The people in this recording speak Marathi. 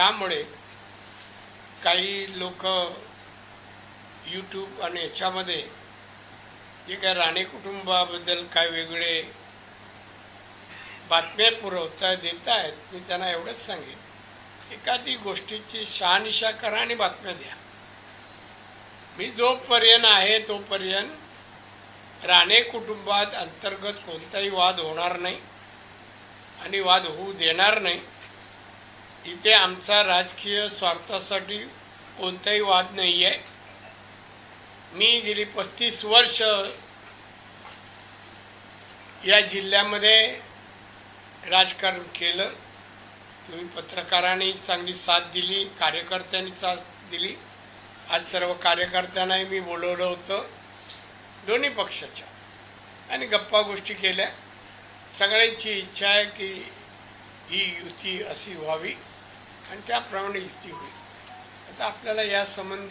त्यामुळे काही लोक यूट्यूब आणि याच्यामध्ये जे काय राणे कुटुंबाबद्दल काय वेगळे बातम्या पुरवता देत आहेत मी त्यांना एवढंच सांगेन. एखादी गोष्टीची शहानिशा करा आणि बातम्या द्या. मी जोपर्यंत आहे तोपर्यंत राणे कुटुंबात अंतर्गत कोणताही वाद होणार नाही आणि वाद होऊ देणार नाही. इथे आमचा राजकीय स्वार्थासाठी कोणताही वाद नाही आहे मी गेली पस्तीस वर्ष या जिल्ह्यामध्ये राजकारण केलं. तुम्ही पत्रकारांनी चांगली साथ दिली कार्यकर्त्यांनी साथ दिली. आज सर्व कार्यकर्त्यांनाही मी बोलवलं होतं. दोन्ही पक्षाच्या. आणि गप्पा गोष्टी केल्या. सगळ्यांची इच्छा आहे की ही युती अशी व्हावी आणि त्याप्रमाणे युती होईल. आता आपल्याला या संबंधी